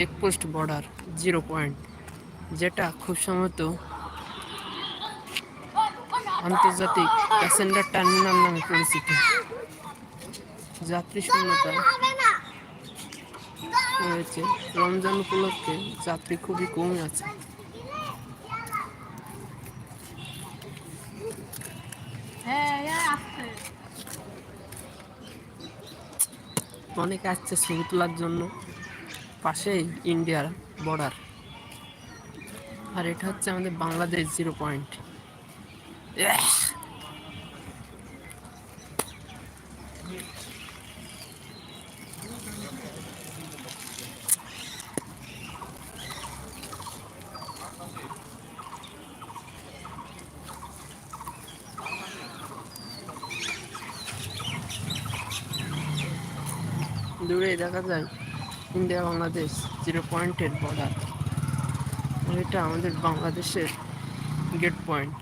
Checkpost border, zero point, যেটা খুব সম্ভবত আন্তর্জাতিক প্যাসেঞ্জার টার্মিনাল নামে পরিচিত। যাত্রী শূন্যতা রয়েছে। রমজান উপলক্ষে যাত্রী খুবই কমই আছে। অনেকে আসছে ছবি তোলার জন্য। পাশেই ইন্ডিয়ার বর্ডার। আর এটা হচ্ছে আমাদের বাংলাদেশ জিরো পয়েন্ট। দূরে দেখা যায় ইন্ডিয়া বাংলাদেশ জিরো পয়েন্টের বর্ডার এটা আমাদের বাংলাদেশের গেট পয়েন্ট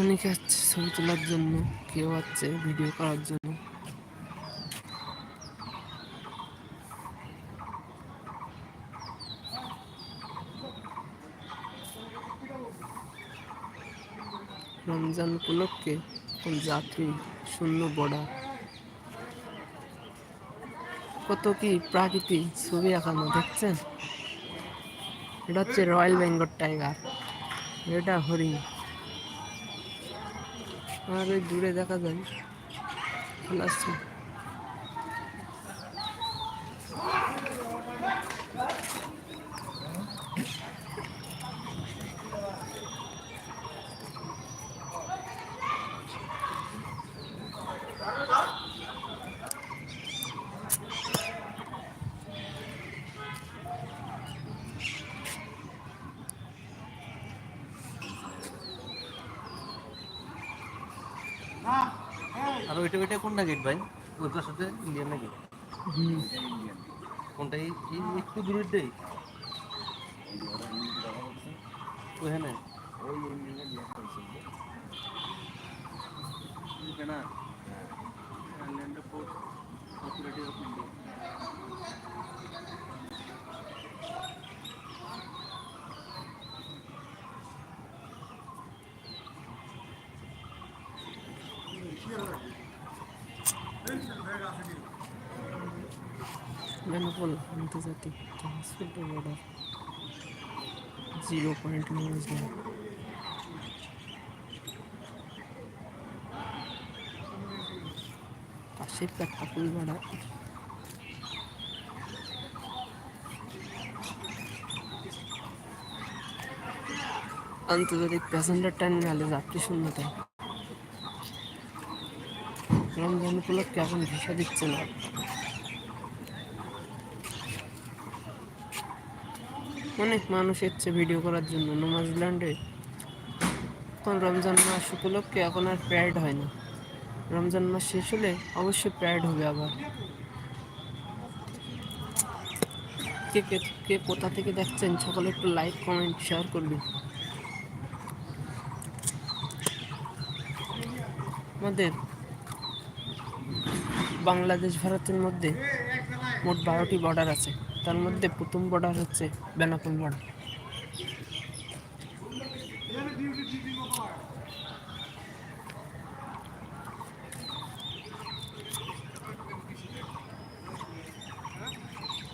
অনেকে আসছে ছবি তোলার জন্য, কেউ আছে ভিডিও করার জন্য। রমজান উপলক্ষে কোন যাত্রী শূন্য বর্ডার। কত কি প্রাকৃতিক ছবি এখানে দেখছেন? এটা হচ্ছে রয়্যাল বেঙ্গল টাইগার, এটা হরিণ। আর ওই দূরে দেখা যায় খেলাচ্ছে আর ওইটা ওইটা কোনটা গেট ভাই? ওই পাশে ইন্ডিয়ান না গেট হুম কোনটা এই এই একটু দূরের দেই। ওখানে না বেনাপোল আন্তর্জাতিক transport border zero point management পাশে পেট্টাপুল বর্ডার আন্তর্জাতিক প্যাসেঞ্জার টার্মিনালে যাত্রী শূন্যতা রমজান উপলক্ষে এখন ভিসা দিচ্ছে না অনেক মানুষ এসছে ভিডিও করার জন্য নোমাজল্যান্ডে এখন রমজান মাস উপলক্ষে এখন আর প্যারেড হয় না। রমজান মাস শেষ হলে অবশ্যই প্যারেড হবে আবার। কে কে কে কোথা থেকে দেখছেন, সকলে একটু লাইক কমেন্ট শেয়ার করবেন আমাদের বাংলাদেশ, ভারতের মধ্যে মোট বারোটি বর্ডার আছে। তার মধ্যে প্রথম বর্ডার হচ্ছে বেনাপোল বর্ডার।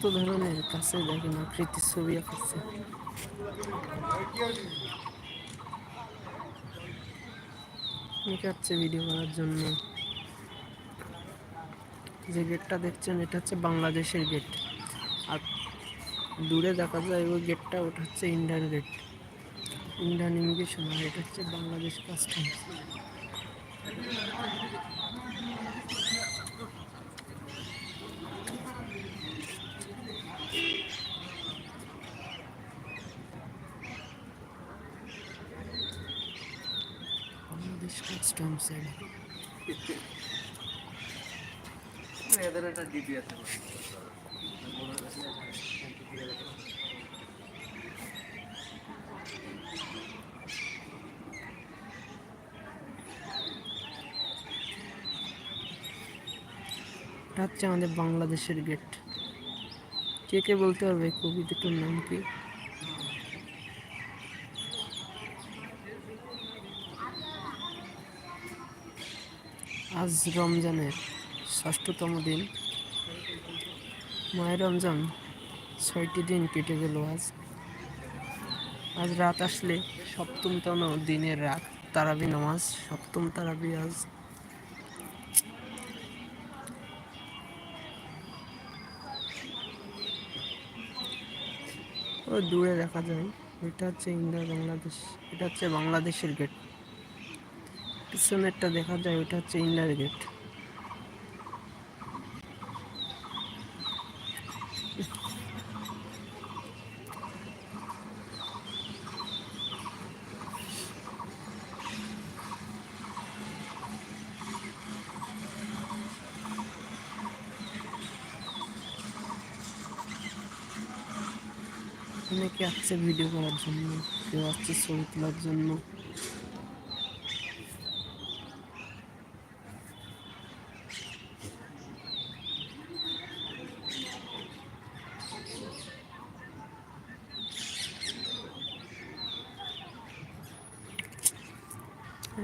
তো ধরনের কাছে দেখেন আকৃতির ছবি আঁকাচ্ছে আছে ভিডিও করার জন্য। যে গেটটা দেখছেন, এটা হচ্ছে বাংলাদেশের গেট দূরে দেখা যায় ওই গেটটা ওটা হচ্ছে ইন্ডিয়ান গেট ইন্ডিয়ান ইমিগ্রেশন আর এটা হচ্ছে বাংলাদেশ কাস্টমস বাংলাদেশ কাস্টমস এদের একটা ডিপি আছে। এটা হচ্ছে আমাদের বাংলাদেশের গেট কে কে বলতে পারবে এই কবিতাটার নাম কি? আজ রমজানের ষষ্ঠতম দিন। মায়ের রমজান ছয়টি দিন কেটে গেল আজ। আজ রাত আসলে সপ্তমতম দিনের রাত, তারাবি নামাজ, সপ্তম তারাবি আজ। ও দূরে দেখা যায়। এটা হচ্ছে ইন্ডিয়া বাংলাদেশ এটা হচ্ছে বাংলাদেশের গেট পিছনেরটা দেখা যায়, ওটা হচ্ছে ইন্ডিয়ার গেট অনেকে আসছে ভিডিও করার জন্য, কেউ আসছে ছবি তোলার জন্য।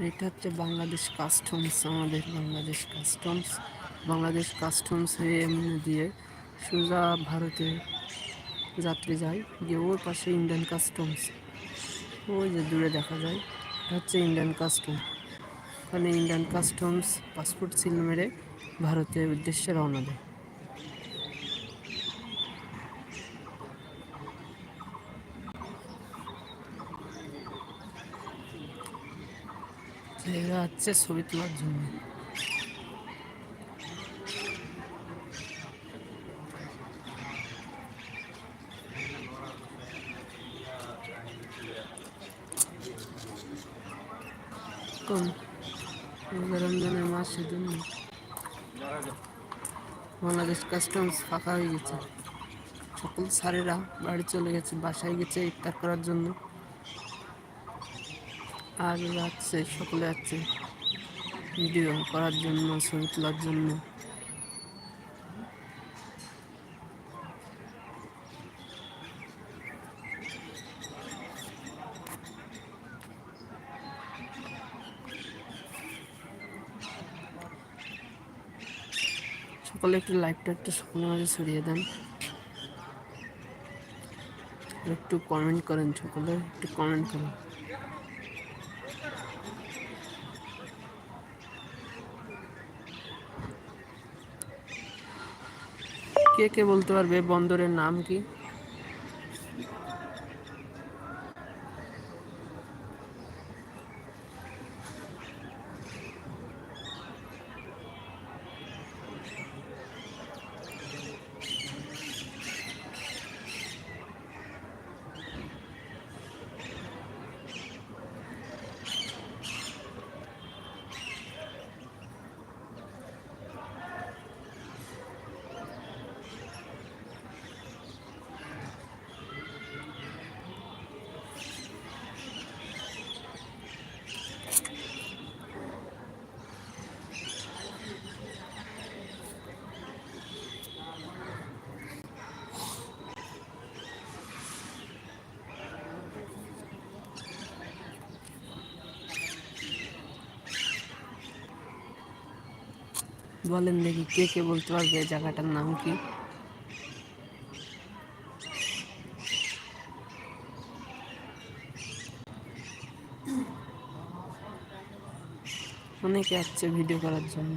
এটা হচ্ছে বাংলাদেশ কাস্টমস আমাদের বাংলাদেশ কাস্টমস বাংলাদেশ কাস্টমস এমনি দিয়ে সোজা ভারতে যাত্রী যায়, গিয়ে ওর পাশে ইন্ডিয়ান কাস্টমস ওই যে দূরে দেখা যায়, এটা হচ্ছে ইন্ডিয়ান কাস্টম ওখানে ইন্ডিয়ান কাস্টমস পাসপোর্ট সিল মেরে ভারতের উদ্দেশ্যে রওনা দেয়। এরা হচ্ছে ছবি তোলার জন্য। কম। রমজানের মাস সেদিন বাংলাদেশ কাস্টমস ফাঁকা হয়ে গেছে। সকল স্যারেরা বাড়ি চলে গেছে, বাসায় গেছে ইফতার করার জন্য। আর যাচ্ছে, সকলে যাচ্ছে। ভিডিও করার জন্য, ছবি তোলার জন্য। সকলে একটু লাইকটা একটু সকলের মাঝে ছড়িয়ে দেন। একটু কমেন্ট করেন সকলে, একটু কমেন্ট করেন। কে কে বলতে পারবে? বন্দরের নাম কি? বলেন দেখি কে কে বলতে পারবে জায়গাটার নাম কি? অনেকে আসছে ভিডিও করার জন্য।